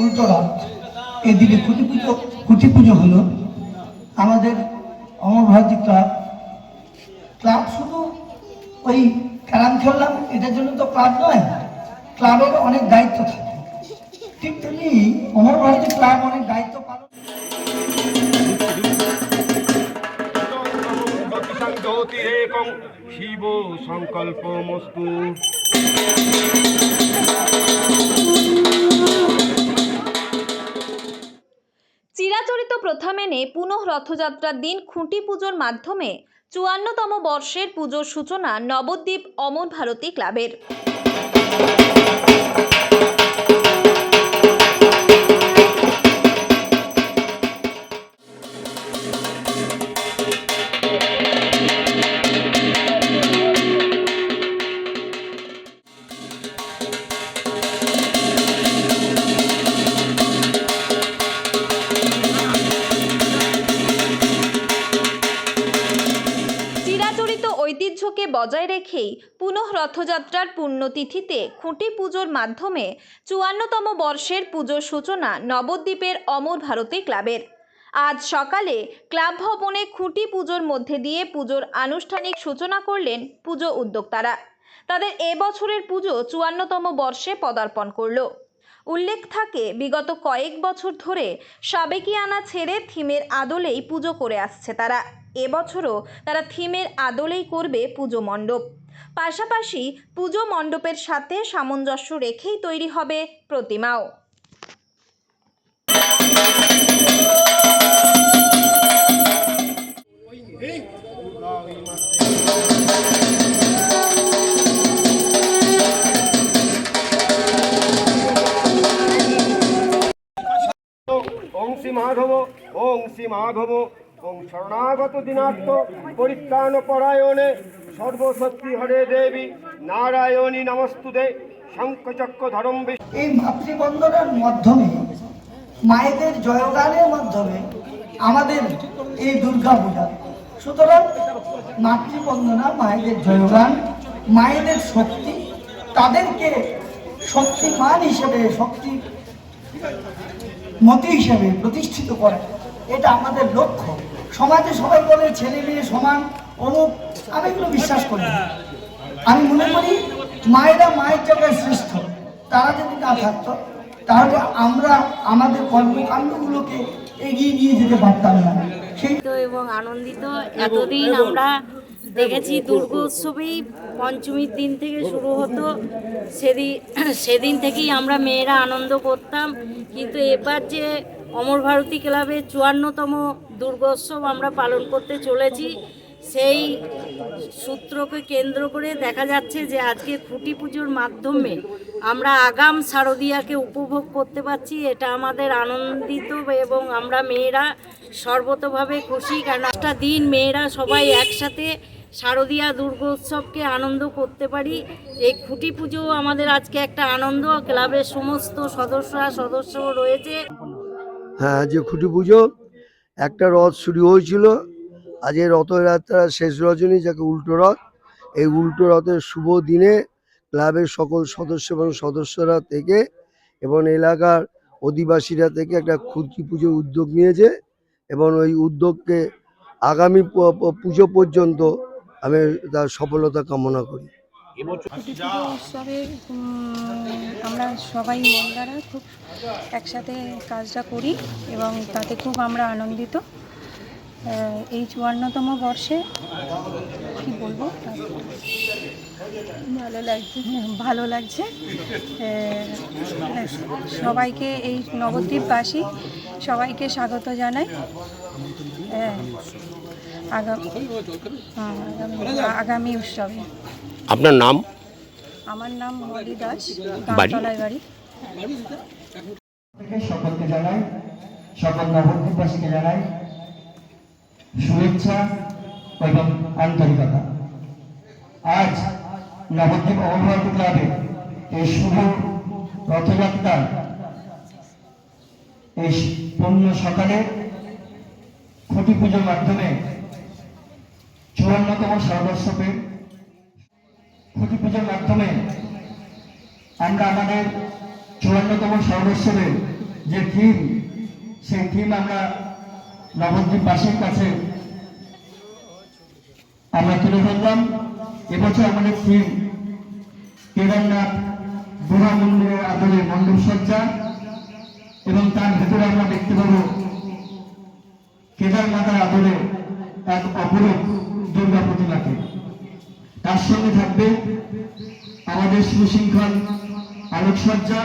উল্টোরা এদিকে খুঁটি পুজো খুঁটি পুজো হলো আমাদের অমর ক্লাব ক্লাব শুধু ওই ক্যারাম খেললাম এটার জন্য তো ক্লাব নয়, ক্লাবের অনেক দায়িত্ব থাকে। ঠিক তেমনি অমর ক্লাব অনেক দায়িত্ব পালন শিব সংকল্প সংকল্পমস্তু। চিরাচরিত প্রথা মেনে পুনঃ রথযাত্রার দিন খুঁটি পুজোর মাধ্যমে চুয়ান্নতম বর্ষের পুজোর সূচনা নবদ্বীপ অমর ভারতী ক্লাবের। বজায় রেখেই পুনঃ রথযাত্রার পুণ্যতিথিতে খুঁটি পুজোর মাধ্যমে চুয়ান্নতম বর্ষের পুজোর সূচনা নবদ্বীপের অমর ভারতী ক্লাবের। আজ সকালে ক্লাব ভবনে খুঁটি পুজোর মধ্যে দিয়ে পুজোর আনুষ্ঠানিক সূচনা করলেন পুজো উদ্যোক্তারা। তাদের এবছরের পুজো চুয়ান্নতম বর্ষে পদার্পণ করল। উল্লেখ থাকে, বিগত কয়েক বছর ধরে সাবেকিয়ানা ছেড়ে থিমের আদলেই পুজো করে আসছে তারা। এবছরও তারা থিমের আদলেই করবে পুজো মণ্ডপ। পাশাপাশি পুজো মণ্ডপের সাথে সামঞ্জস্য রেখেই তৈরি হবে প্রতিমাও। ওং শ্রী মাধব, ওং শ্রী মাধব। ওং শরণাগত দিনাত্ম পরিত্রাণ পরায়ণে সর্বশক্তি হরে দেবী নারায়ণী নমস্তুতে শঙ্খচক্র ধরম এই মাতৃবন্দনার মাধ্যমে, মায়েদের জয়গানের মাধ্যমে আমাদের এই দুর্গা পূজা। সুতরাং মাতৃবন্দনা, মায়েদের জয়গান, মায়েদের শক্তি, তাদেরকে শক্তিমান হিসেবে, শক্তি মতি হিসেবে প্রতিষ্ঠিত করা। এটা আমাদের লক্ষ্য। সমাজে সবাই বলে ছেলে মেয়ে সমান, অমুক, আমি এগুলো বিশ্বাস করি। আমি মনে করি মায়েরা মায়ের জায়গায় শ্রেষ্ঠ, তারা যদি না থাকতো, তাহলে আমরা আমাদের কর্মকাণ্ডগুলোকে এগিয়ে নিয়ে যেতে পারতাম না। এবং আনন্দিত এতদিন আমরা দেখেছি দুর্গোৎসবেই পঞ্চমীর দিন থেকে শুরু হতো। সেদিন সেদিন থেকেই আমরা মেয়েরা আনন্দ করতাম। কিন্তু এবার যে অমর ভারতী ক্লাবের চুয়ান্নতম দুর্গোৎসব আমরা পালন করতে চলেছি। সেই সূত্রকে কেন্দ্র করে দেখা যাচ্ছে যে আজকে খুঁটি পুজোর মাধ্যমে আমরা আগাম শারদিয়াকে উপভোগ করতে পারছি। এটা আমাদের আনন্দিত এবং আমরা মেয়েরা সর্বতভাবে খুশি, কারণ একটা দিন মেয়েরা সবাই একসাথে শারদীয়া দুর্গোৎসবকে আনন্দ করতে পারি। এই খুঁটি পুজো আমাদের আজকে একটা আনন্দ, ক্লাবের সমস্ত সদস্যরা সদস্য রয়েছে। হ্যাঁ যে খুঁটি পুজো একটা রথ শুরু হয়েছিল। আজকে রথযাত্রা শেষ রজনী যাকে উল্টো রথ, এই উল্টো রথের শুভ দিনে ক্লাবের সকল সদস্য এবং সদস্যরা থেকে এবং এলাকার অধিবাসীরা থেকে একটা খুঁটি পুজো উদ্যোগ নিয়েছে এবং ওই উদ্যোগকে আগামী পুজো পর্যন্ত আমি তার সফলতা কামনা করি। উৎসবে আমরা সবাই মহিলারা খুব একসাথে কাজটা করি এবং তাতে খুব আমরা আনন্দিত। এই চুয়ান্নতম বর্ষে কি বলব? ভালো লাগছে। ভালো লাগছে। সবাইকে এই নবদ্বীপবাসী সবাইকে স্বাগত জানাই। হ্যাঁ, হ্যাঁ, আগামী- আগামী উৎসবে। আপনার নাম? আমার নাম মলি দাস বাড়ি? বাড়ি। সকলকে জানাই সকল নবদ্বীপবাসীকে জানাই শুভেচ্ছা এবং আন্তরিকতা। আজ নবদ্বীপ অবভারতী ক্লাবে এই শুভ রথযাত্রার এই পূর্ণ সকালে খুঁটি পুজোর মাধ্যমে চুয়ান্নতম সর্বস্বপে পুজোর মাধ্যমে আমরা আমাদের চুয়ান্নতম সর্বস্বরে যে থিম, সেই থিম আমরা নবদ্বীপবাসীর কাছে আমরা তুলে ধরলাম। এবছর আমাদের থিম কেদারনাথ গুহা মন্দিরের আদলে মণ্ডপ সজ্জা এবং তার ভেতরে আমরা দেখতে পাবো কেদারনাথের আদলে এক অপরূপ দুর্গা প্রতিমাকে। তার সঙ্গে থাকবে আমাদের সুশৃঙ্খল আলোকসজ্জা